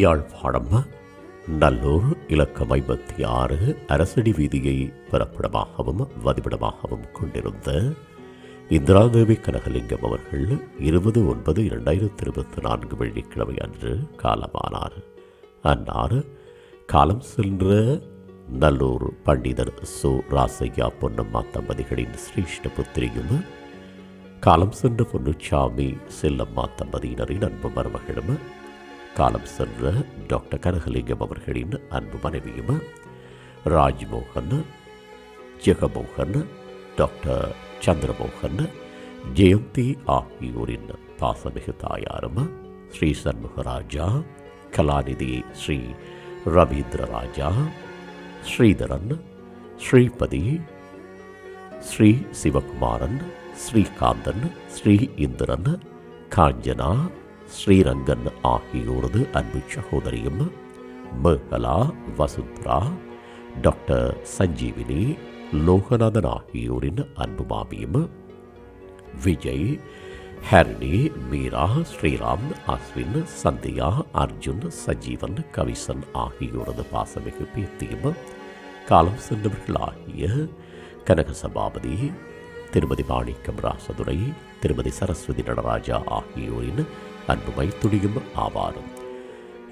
யாழ்ப்பாணம் நல்லூர் இலக்கம் ஐம்பத்தி ஆறு அரசடி வீதியை பிறப்பிடமாகவும் வதிவிடமாகவும் கொண்டிருந்த இந்திராதேவி கனகலிங்கம் அவர்கள் இருபது ஒன்பது இரண்டாயிரத்தி இருபத்தி நான்கு வெள்ளிக்கிழமை அன்று காலமானார். அன்னார் காலம் சென்ற நல்லூர் பண்டிதர் சு. ராசையா பொன்னம்மா தம்பதிகளின் ஸ்ரீஷ்ட புத்திரியும் காலம் சென்ற பொன்னுச்சாமி செல்லம்மா தம்பதியினரின் அன்பு மருமகளும் காலம் சென்ற டாக்டர் கனகலிங்கம் அவர்களின் அன்பு மனைவியும் ராஜ்மோகன் ஜெகமோகன் டாக்டர் சந்திரமோகன் ஜெயந்தி ஆகியோரின் பாசமிகு தாயாரும் ஸ்ரீ சண்முகராஜா கலாநிதி ஸ்ரீ ரவீந்திரராஜா ஸ்ரீதரன் ஸ்ரீபதி ஸ்ரீ சிவகுமாரன் ஸ்ரீகாந்தன் ஸ்ரீ இந்திரன் காஞ்சனா ஸ்ரீரங்கன் ஆகியோரது அன்பு சகோதரியும் மேகலா வசுந்தரா டாக்டர் சஞ்சீவினி லோகநாதன் ஆகியோரின் அன்பு மாமியும் விஜய் ஹரிணி மீரா ஸ்ரீராம் அஸ்வின் சந்தியா அர்ஜுன் சஜீவன் கவிசன் ஆகியோரது பாசமிகு பேத்தியும் காலம் சென்றவர்கள் ஆகிய கனகசபாபதி திருமதி மாணிக்கம் ராசதுரை திருமதி சரஸ்வதி நடராஜா ஆகியோரின் அன்புமை துணியும் ஆவாரும்.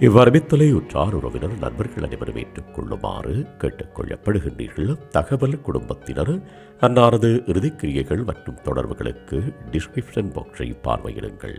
இவ்வரவித்தலை உற்றார் உறவினர் நண்பர்கள் அனைவரும் ஏற்றுக்கொள்ளுமாறு கேட்டுக்கொள்ளப்படுகின்றீர்கள். தகவல் குடும்பத்தினர் அன்னாரது இறுதிக்கிரியைகள் மற்றும் தொடர்புகளுக்கு டிஸ்கிரிப்ஷன் பாக்ஸை பார்வையிடுங்கள்.